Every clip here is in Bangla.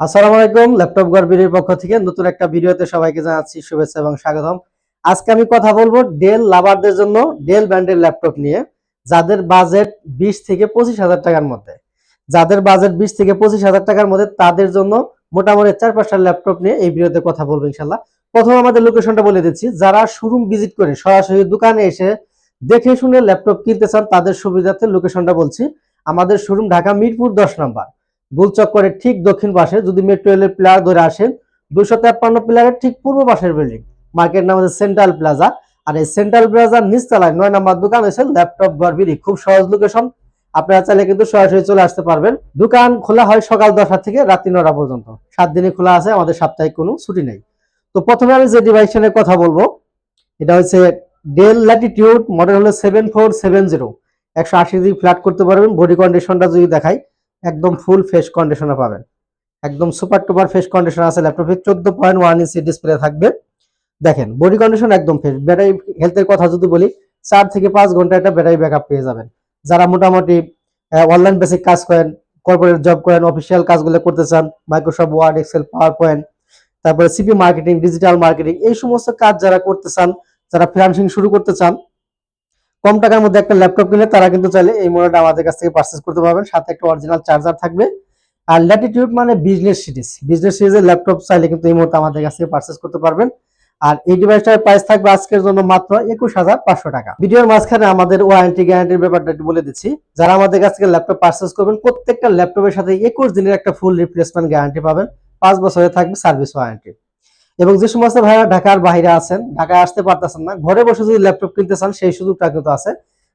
আসসালামু আলাইকুম, ল্যাপটপ গর্বিরের পক্ষ থেকে নতুন একটা ভিডিওতে সবাইকে জানাচ্ছি শুভেচ্ছা এবং স্বাগতম। আজকে আমি কথা বলব ডেল লাভারদের জন্য ডেল ব্র্যান্ডের ল্যাপটপ নিয়ে, যাদের বাজেট বিশ থেকে পঁচিশ হাজার টাকার মধ্যে। যাদের বাজেট বিশ থেকে পঁচিশ হাজার টাকার মধ্যে, তাদের জন্য মোটামুটি চার পাঁচটা ল্যাপটপ নিয়ে এই ভিডিওতে কথা বলব ইনশাল্লাহ প্রথমে আমাদের লোকেশনটা বলে দিচ্ছি। যারা শোরুম ভিজিট করে, সরাসরি দোকানে এসে দেখে শুনে ল্যাপটপ কিনতে চান, তাদের সুবিধার্থে লোকেশনটা বলছি। আমাদের শোরুম ঢাকা মিরপুর দশ নম্বর। গোলচক্করের ঠিক দক্ষিণ পাশে যদি মেট্রো রেলের প্লেয়ার ধরে আসেন দুশো তেপ্পান্ন প্লেয়ারের ঠিক পূর্ব পাশের বিল্ডিং মার্কেট নাম হচ্ছে সেন্ট্রাল প্লাজা আর এই সেন্ট্রাল প্লাজার নিচতলায় নয় নাম্বার দোকান হয়েছে ল্যাপটপ গড়বিরি খুব সহজ লোকেশন আপনারা চাইলে কিন্তু সরাসরি চলে আসতে পারবেন। দোকান খোলা হয় সকাল দশটা থেকে রাত্রি নটা পর্যন্ত। সাত দিনে খোলা আছে, আমাদের সাপ্তাহিক কোনো ছুটি নেই। তো প্রথমে আমি যে ডিভাইসটা নিয়ে কথা বলব, এটা হচ্ছে ডেল ল্যাটিটিউড মডেল হলো সেভেন ফোর সেভেন জিরো একশো আশি ডিগ্রি ফ্ল্যাট করতে পারবেন। বডি কন্ডিশনটা যদি দেখাই একদম ফুল ফেস কন্ডিশনে পাবেন। একদম সুপার টুপার ফেস কন্ডিশন আছে ল্যাপটপে চোদ্দ পয়েন্ট ওয়ান ইঞ্চি ডিসপ্লে থাকবে। দেখেন বডি কন্ডিশন একদম ফ্রেশ ব্যাটারি হেলথের কথা যদি বলি, চার থেকে পাঁচ ঘণ্টা একটা ব্যাটারি ব্যাকআপ পেয়ে যাবেন। যারা মোটামুটি অনলাইন বেসিক কাজ করেন কর্পোরেট জব করেন অফিসিয়াল কাজগুলো করতে চান Microsoft Word Excel PowerPoint তারপরে সিপি মার্কেটিং ডিজিটাল মার্কেটিং এই সমস্ত কাজ যারা করতে চান, যারা ফ্রিল্যান্সিং শুরু করতে চান কম টাকার মধ্যে একটা ল্যাপটপ কিনলে তারা কিন্তু চাইলে এই মডেলটা আমাদের কাছ থেকে পারচেস করতে পারবেন। সাথে একটা অরিজিনাল চার্জার থাকবে। আর ল্যাটিটিউড মানে বিজনেস সিরিজ বিজনেস সিরিজের ল্যাপটপ চাইলে কিন্তু এই মুহূর্তে আমাদের কাছ থেকে পারচেস করতে পারবেন। আর এই ডিভাইসটার প্রাইস থাকবে আজকের জন্য মাত্র একুশ হাজার পাঁচশো টাকা। ভিডিওর মাঝখানে আমাদের ওয়ারেন্টি গ্যারান্টির ব্যাপারটা একটু বলে দিচ্ছি। যারা আমাদের কাছ থেকে ল্যাপটপ পারচেস করবেন, প্রত্যেকটা ল্যাপটপের সাথে একুশ দিনের একটা ফুল রিপ্লেসমেন্ট গ্যারান্টি পাবেন। পাঁচ বছরের থাকবে সার্ভিস ওয়ারেন্টি এবং যে সমস্ত ভাইরা ঢাকার বাইরে আছেন, ঢাকায় আসতে পারতেছেন না, ঘরে বসে যদি ল্যাপটপ কিনতে চান, সেই সুযোগটা কিন্তু আছে।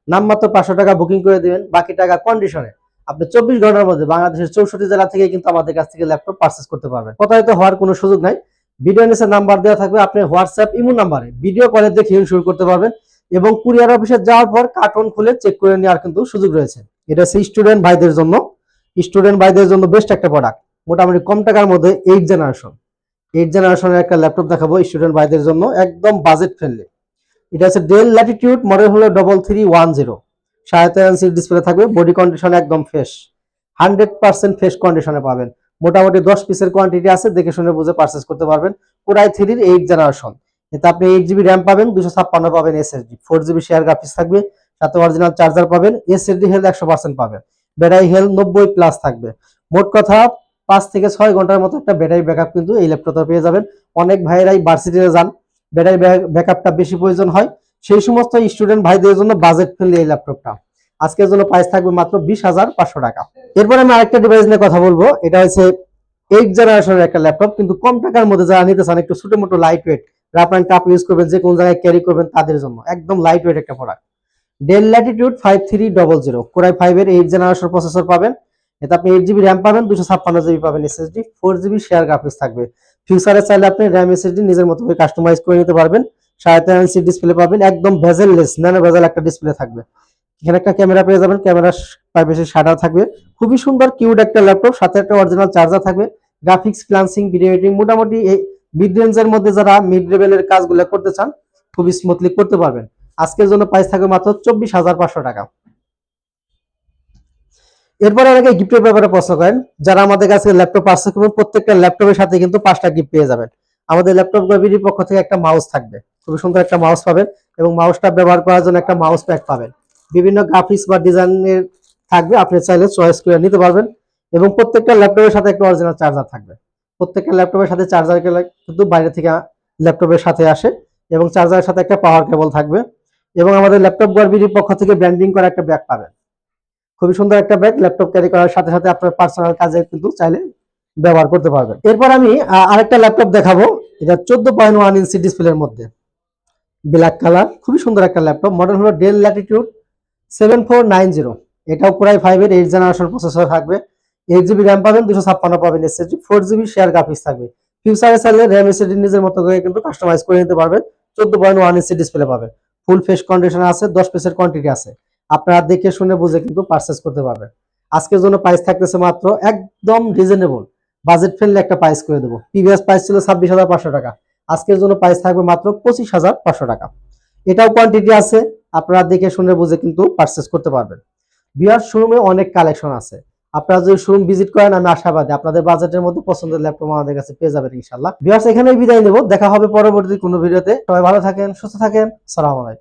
নামমাত্র পাঁচশো টাকা বুকিং করে দিবেন, বাকি টাকা কন্ডিশনে আপনি চব্বিশ ঘণ্টার মধ্যে বাংলাদেশের চৌষট্টি জেলা থেকে কিন্তু আমাদের কাছ থেকে ল্যাপটপ পারচেস করতে পারবেন। প্রতারিত হওয়ার কোনো সুযোগ নাই। ভিডিও নিচে নাম্বার দেওয়া থাকবে, আপনি হোয়াটসঅ্যাপ ইমো নাম্বারে ভিডিও কলে দেখে শুরু করতে পারবেন এবং কুরিয়ার অফিসে যাওয়ার পর কার্টন খুলে চেক করে নেওয়ার কিন্তু সুযোগ রয়েছে। এটা হচ্ছে স্টুডেন্ট ভাইদের জন্য। স্টুডেন্ট ভাইদের জন্য বেস্ট একটা প্রোডাক্ট মোটামুটি কম টাকার মধ্যে এইট জেনারেশন এইট জেনারেশনের একটা ল্যাপটপ দেখাবো স্টুডেন্ট ভাইদের জন্য, একদম বাজেট ফ্রেন্ডলি এটা হচ্ছে ডেল ল্যাটিটিউড মডেল হলো ডবল থ্রি ওয়ান জিরো সাড়ে তেরো ইঞ্চির ডিসপ্লে থাকবে বডি কন্ডিশন একদম ফ্রেশ হান্ড্রেড পার্সেন্ট ফ্রেশ কন্ডিশনে পাবেন। মোটামুটি দশ পিসের কোয়ান্টিটি আছে, দেখে শুনে বুঝে পারচেস করতে পারবেন। কোরাই থ্রির এইট জেনারেশন এতে আপনি এইট জিবি র্যাম পাবেন দুশো ছাপ্পান্ন পাবেন SSD four GB share graphics থাকবে, সাথে অরিজিনাল চার্জার পাবেন এসএসডি হেলথ একশো পার্সেন্ট পাবেন। ব্যাটারি হেলথ নব্বই প্লাস থাকবে। মোট কথা পাঁচ থেকে ছয় ঘণ্টার মতো একটা ব্যাটারি ব্যাকআপ কিন্তু এই ল্যাপটপে পেয়ে যাবেন। অনেক ভাইয়েরাই ভার্সিটিতে যান ব্যাটারি ব্যাকআপটা বেশি প্রয়োজন হয়। সেই সমস্ত স্টুডেন্ট ভাইদের জন্য বাজেট ফ্রেন্ডলি এই ল্যাপটপটা আজকের জন্য প্রাইস থাকবে মাত্র বিশ হাজার পাঁচশো টাকা। এরপরে আমি আরেকটা ডিভাইস নিয়ে কথা বলব। এটা হচ্ছে এইট জেনারেশনের একটা ল্যাপটপ কিন্তু কম টাকার মধ্যে যারা নিতে চান, একটু ছোট মোটো লাইট ওয়েট অ্যান্ড টাপ ইউজ করবেন, যে কোন জায়গায় ক্যারি করবেন তাদের জন্য। একদম লাইট ওয়েট একটা product Dell Latitude five three double zero core i ফাইভের এইট জেনারেশন প্রসেসর পাবেন। এতে আপনি এইট জিবি র্যাম পাবেন, দুশো ছাপ্পান্ন জিবি পাবেন SSD four GB share graphics থাকবে। ফিউচারে চাইলে আপনি র্যাম এসএসডি নিজের মতো করে কাস্টমাইজ করে নিতে পারবেন। সাড়ে তেরো ইঞ্চি ডিসপ্লে পাবেন, একদম ভেজেললেস ন্যানো ভেজেল একটা ডিসপ্লে থাকবে। এখানে একটা ক্যামেরা পেয়ে যাবেন ক্যামেরা প্রাইভেসি শাটার থাকবে। খুবই সুন্দর কিউড একটা ল্যাপটপ সাথে একটা অরিজিনাল চার্জার থাকবে। গ্রাফিক্স ফ্লান্সিং ভিডিও এডিটিং মোটামুটি এই মিড রেঞ্জের মধ্যে যারা মিড লেভেলের কাজগুলো করতে চান, খুবই স্মুথলি করতে পারবেন। আজকের জন্য প্রাইস থাকবে মাত্র চব্বিশ হাজার পাঁচশো টাকা। এরপরে অনেকে গিফটের ব্যাপারে প্রশ্ন করেন, যারা আমাদের কাছে ল্যাপটপ পার্সেল করবেন প্রত্যেকটা ল্যাপটপের সাথে কিন্তু পাঁচটা গিফট পেয়ে যাবেন। আমাদের ল্যাপটপ গবির পক্ষ থেকে একটা মাউস থাকবে। খুবই সুন্দর একটা মাউস পাবেন এবং মাউসটা ব্যবহার করার জন্য একটা মাউস প্যাক পাবেন। বিভিন্ন গ্রাফিক্স বা ডিজাইনের থাকবে, আপনি চাইলে চয়েস করে নিতে পারবেন এবং প্রত্যেকটা ল্যাপটপের সাথে একটা অরিজিনাল চার্জার থাকবে। প্রত্যেকটা ল্যাপটপের সাথে চার্জার কিন্তু বাইরে থেকে ল্যাপটপের সাথে আসে এবং চার্জারের সাথে একটা পাওয়ার কেবল থাকবে এবং আমাদের ল্যাপটপ গর্বির পক্ষ থেকে ব্র্যান্ডিং করা একটা ব্যাগ পাবেন। খুবই সুন্দর একটা ব্যাগ ল্যাপটপ ক্যারি করার সাথে সাথে আপনার পার্সোনাল কাজে কিন্তু চাইলে ব্যবহার করতে পারবেন। এরপর আমি আরেকটা ল্যাপটপ দেখাবো। এটা চোদ্দ পয়েন্ট ওয়ান ইঞ্চি ডিসপ্লের মধ্যে। ব্ল্যাক কালার খুবই সুন্দর একটা ল্যাপটপ মডেল হলো Dell Latitude seven four nine zero এটাও পুরাই ফাইভের এইট জেনারেশন প্রসেসর থাকবে। এইট জিবি র্যাম পাবেন, দুশো ছাপ্পান্ন পাবেন SSD four GB share graphics থাকবে। ফিউচারে চাইলে র্যাম এসএসডি নিজের মতো করে কিন্তু কাস্টমাইজ করে নিতে পারবেন। চোদ্দ পয়েন্ট ওয়ান ইঞ্চি ডিসপ্লে পাবেন। ফুল ফেস কন্ডিশন আছে, দশ পিসের কোয়ান্টিটি আছে। আপনারা দেখে শুনে বুঝে কিন্তু পারচেস করতে পারবেন। আজকের জন্য প্রাইস থাকতেছে মাত্র একদম রিজনেবল বাজেট ফ্রেন্ডলি একটা প্রাইস করে দেবো। প্রিভিয়াস প্রাইস ছিল ছাব্বিশ হাজার পাঁচশো টাকা। আজকের জন্য প্রাইস থাকবে মাত্র পঁচিশ হাজার পাঁচশো টাকা। এটাও কোয়ান্টিটি আছে, আপনারা দেখে শুনে বুঝে কিন্তু পারচেস করতে পারবেন। বিয়ার শোরুমে অনেক কালেকশন আছে। আপনারা যদি শোরুম ভিজিট করেন, আমি আশাবাদী। আপনাদের বাজেটের মধ্যে পছন্দের ল্যাপটপ আমাদের কাছে পেয়ে যাবেন ইনশাল্লাহ বিয়ার্স এখানেই বিদায় নেব। দেখা হবে পরবর্তী কোনো ভিডিওতে সবাই ভালো থাকেন, সুস্থ থাকেন। সালাম আলাইকুম।